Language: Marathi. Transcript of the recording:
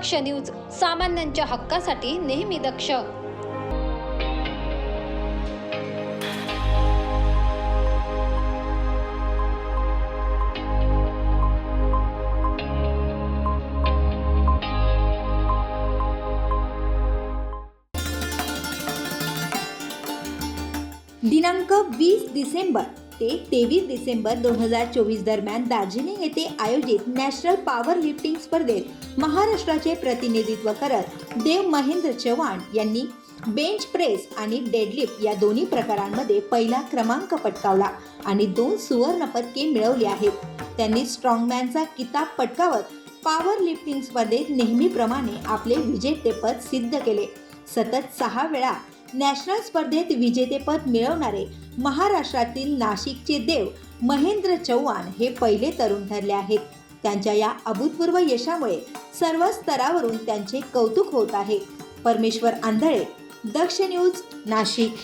दक्ष न्यूज सामान्यांच्या हक्कासाठी नेहमी दक्ष. दिनांक वीस डिसेंबर ते तेवीस डिसेंबर दोन हजार चोवीस दरम्यान दार्जिलिंग येथे आयोजित नॅशनल पॉवर लिफ्टिंग स्पर्धेत महाराष्ट्राचे प्रतिनिधित्व करत देव महेंद्र चव्हाण यांनी बेंच प्रेस आणि डेडलिफ्ट या दोन्ही प्रकारांमध्ये पहिला क्रमांक पटकावला आणि दोन सुवर्ण पदके मिळवली आहेत. त्यांनी स्ट्रॉंगमॅनचा किताब पटकावत पॉवर लिफ्टिंग स्पर्धेत नेहमीप्रमाणे आपले विजेतेपद सिद्ध केले. सतत सहा वेळा नॅशनल स्पर्धेत विजेतेपद मिळवणारे महाराष्ट्रातील नाशिकचे देव महेंद्र चव्हाण हे पहिले तरुण ठरले आहेत. त्यांच्या या अभूतपूर्व यशामुळे सर्व स्तरावरून त्यांचे कौतुक होत आहे. परमेश्वर आंधळे दक्ष न्यूज नाशिक.